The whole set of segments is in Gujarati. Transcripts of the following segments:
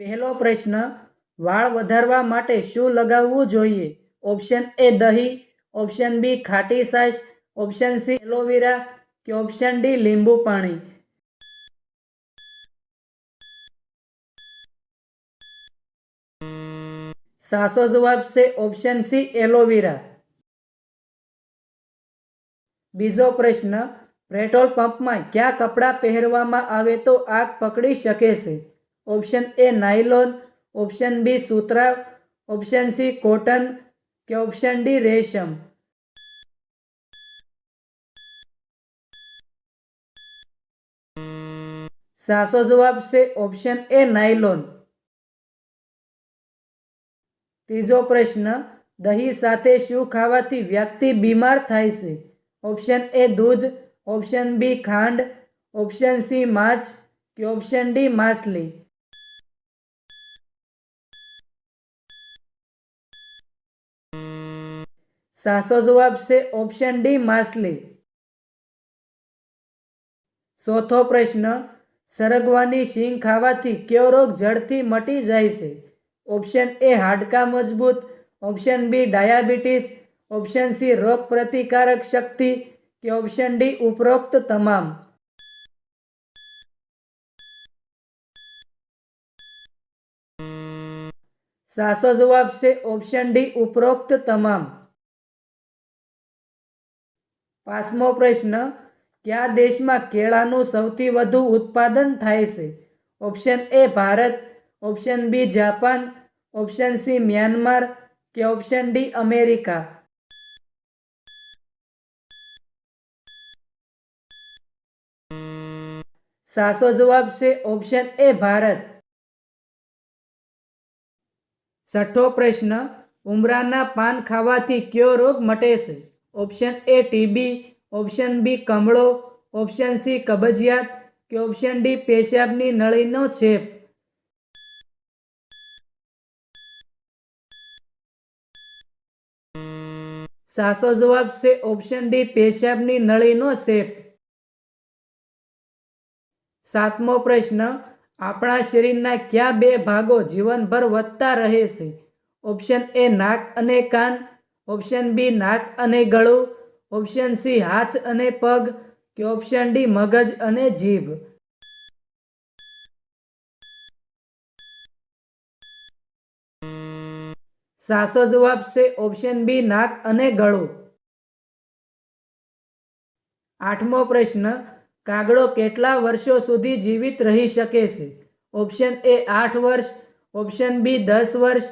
પહેલો પ્રશ્ન, વાળ વધારવા માટે શું લગાવવું જોઈએ? ઓપ્શન એ દહીં, ઓપ્શન બી ખાટી છાશ ઓપ્શન સી એલોવેરા કે ઓપ્શન ડી લીંબુ પાણી. સાચો જવાબ છે ઓપ્શન સી એલોવેરા. બીજો પ્રશ્ન, પેટ્રોલ પંપમાં કયા કપડાં પહેરવામાં આવે તો આગ પકડી શકે છે? Option A nylon option B Sutra option C cotton કે ઓપ્શન ડી રેશમ સાચો જવાબ છે ઓપ્શન એ નાયલોન ત્રીજો પ્રશ્ન દહીં સાથે શું ખાવાથી વ્યક્તિ બીમાર થાય છે ઓપ્શન એ દૂધ ઓપ્શન બી ખાંડ ઓપ્શન સી માછ કે ઓપ્શન ડી માછલી સાચો જવાબ છે ઓપ્શન ડી માછલી. ચોથો પ્રશ્ન, સરગવાની શીંગ ખાવાથી કયો રોગ જડથી મટી જાય છે? ઓપ્શન એ હાડકાં મજબૂત. Option B diabetes. Option C રોગ પ્રતિકારક શક્તિ. કે ઓપ્શન ડી ઉપરોક્ત તમામ. સાચો જવાબ છે ઓપ્શન ડી ઉપરોક્ત તમામ. પાંચમો પ્રશ્ન, કયા દેશમાં કેળાનું સૌથી વધુ ઉત્પાદન થાય છે? Option A Bharat, option B Japan, option C Myanmar કે ઓપ્શન ડી અમેરિકા? સાચો જવાબ છે ઓપ્શન એ ભારત. છઠ્ઠો પ્રશ્ન, ઉમરાના પાન ખાવાથી કયો રોગ મટે છે? Option A TB option B કમળો. Option C કબજિયાત. કે ઓપ્શન ડી પેશાબની નળીનો છેપ. સાચો જવાબ છે ઓપ્શન ડી પેશાબની નળીનો શેપ સાતમો પ્રશ્ન, આપણા શરીરના કયા બે ભાગો જીવનભર વધતા રહે છે? ઓપ્શન એ નાક અને કાન. ઓપ્શન બી નાક અને ગળું, ઓપ્શન સી હાથ અને પગ, કે ઓપ્શન ડી મગજ અને જીભ. સાચો જવાબ છે ઓપ્શન બી નાક અને ગળું. આઠમો પ્રશ્ન, કાગડો કેટલા વર્ષો સુધી જીવિત રહી શકે છે? ઓપ્શન એ આઠ વર્ષ, ઓપ્શન બી દસ વર્ષ,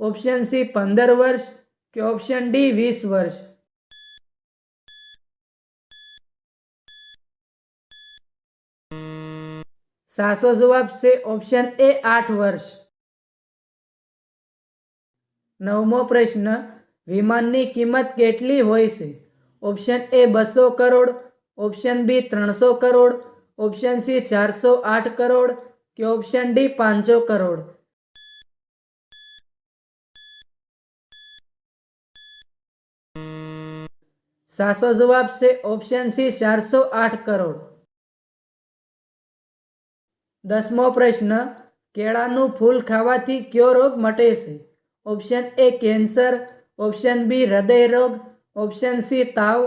ઓપ્શન સી પંદર વર્ષ કે ઓપ્શન ડી વીસ વર્ષ. સાચો જવાબ છે ઓપ્શન એ આઠ વર્ષ. નવમો પ્રશ્ન, વિમાનની કિંમત કેટલી હોય છે? ઓપ્શન એ બસો કરોડ ઓપ્શન બી ત્રણસો કરોડ ઓપ્શન સી ચારસો આઠ કરોડ કે ઓપ્શન ડી પાંચસો કરોડ? સાચો જવાબ છે ઓપ્શન સી, ચારસો આઠ કરોડ. દસમો પ્રશ્ન, કેળાનું ફૂલ ખાવાથી કયો રોગ મટે છે? Option A cancer option B હૃદય રોગ ઓપ્શન સી તાવ,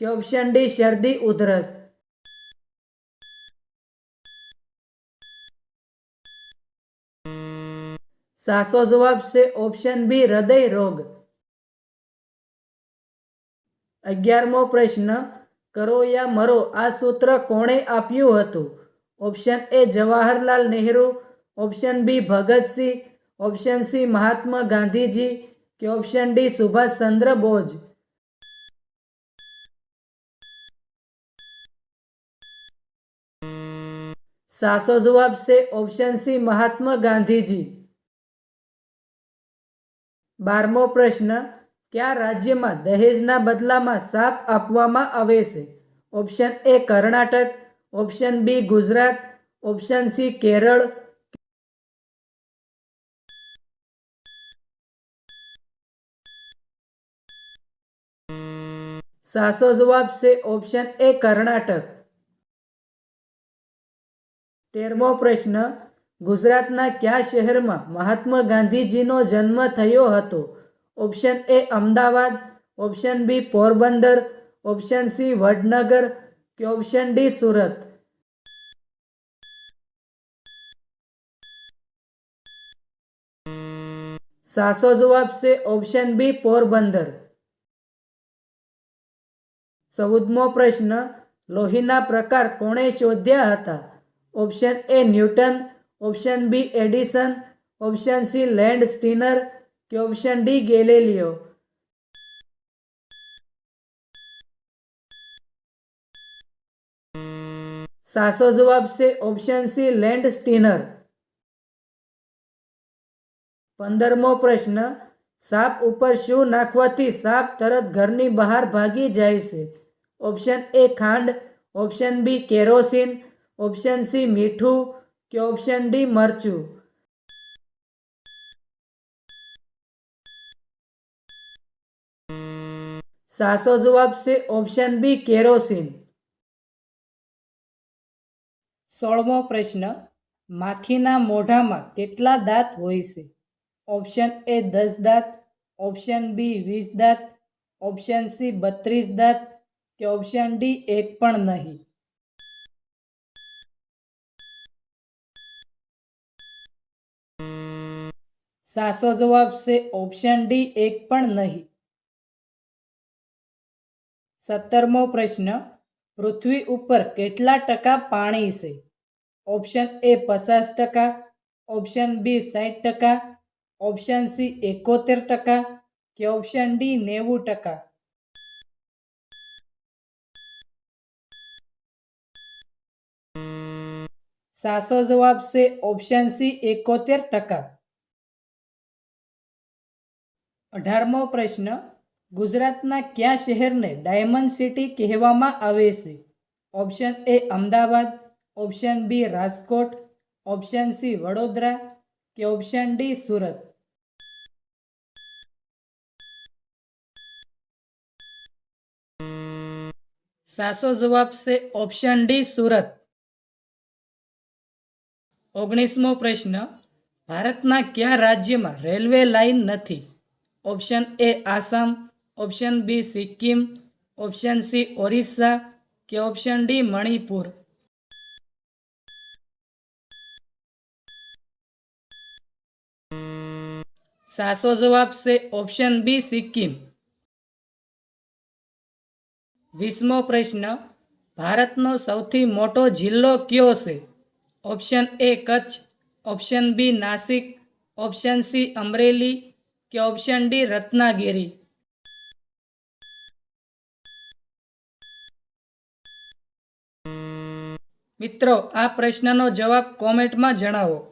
કે ઓપ્શન ડી શરદી ઉધરસ. સાચો જવાબ છે ઓપ્શન બી હૃદય રોગ. અગિયારમો પ્રશ્ન, કરો યા મરો આ સૂત્ર કોણે આપ્યું હતું? Option A Jawaharlal Nehru, option B Bhagat Singh, option C Mahatma Gandhiji કે ઓપ્શન ડી સુભાષચંદ્ર બોઝ? સાચો જવાબ છે ઓપ્શન સી મહાત્મા ગાંધીજી. બારમો પ્રશ્ન કયા રાજ્યમાં દહેજના બદલામાં સાપ આપવામાં આવે છે? Option A Karnataka, option B Gujarat, option C Kerala. સાચો જવાબ છે ઓપ્શન એ કર્ણાટક. તેરમો પ્રશ્ન, ગુજરાતના કયા શહેરમાં મહાત્મા ગાંધીજીનો જન્મ થયો હતો? Option A Ahmedabad option B Porbandar option C Vadnagar કે ઓપ્શન ડી સુરત સાસો જવાબ છે ઓપ્શન બી પોરબંદર ચૌદમો પ્રશ્ન લોહીના પ્રકાર કોણે શોધ્યા હતા option A Newton option B Edison option C Landsteiner કે ઓપ્શન ડી ગેલેલિયો સાસો જવાબ છે ઓપ્શન સી લેન્ડ સ્ટીનર પંદરમો પ્રશ્ન સાપ ઉપર શું નાખવાથી સાપ તરત ઘરની બહાર ભાગી જાય છે ઓપ્શન એ ખાંડ option B kerosene option C મીઠું કે ઓપ્શન ડી મરચું સાસો જવાબ છે ઓપ્શન બી કેરોસીન સોળમો પ્રશ્ન, માખીના મોઢામાં કેટલા દાંત હોય છે? ઓપ્શન એ દસ દાંત. ઓપ્શન બી વીસ દાંત. ઓપ્શન સી બત્રીસ દાંત. કે ઓપ્શન ડી એક પણ નહીં. સાસો જવાબ છે ઓપ્શન ડી એક પણ નહીં. સત્તરમો પ્રશ્ન, પૃથ્વી ઉપર કેટલા ટકા પાણી છે? ઓપ્શન એ પચાસ ટકા, ઓપ્શન બી સાઠ ટકા, ઓપ્શન સી એકોતેર ટકા કે ઓપ્શન ડી નેવું ટકા? સાસો જવાબ છે ઓપ્શન સી એકોતેર ટકા. અઢારમો પ્રશ્ન ગુજરાતના કયા શહેરને ડાયમંડ સિટી કહેવામાં આવે છે? Option A Ahmedabad, option B Rajkot, option C Vadodara કે ઓપ્શન ડી સુરત? સાસો જવાબ છે ઓપ્શન ડી સુરત. ઓગણીસમો પ્રશ્ન, ભારતના કયા રાજ્યમાં રેલવે લાઇન નથી? Option A Assam option B Sikkim, option C Orissa કે ઓપ્શન ડી મણિપુર. સાસો જવાબ છે ઓપ્શન બી સિક્કિમ. વીસમો પ્રશ્ન, ભારતનો સૌથી મોટો જિલ્લો કયો છે? Option A Kutch, option B Nashik, option C Amreli કે ઓપ્શન ડી રત્નાગીરી. મિત્રો આ પ્રશ્નનો જવાબ કોમેન્ટમાં જણાવો.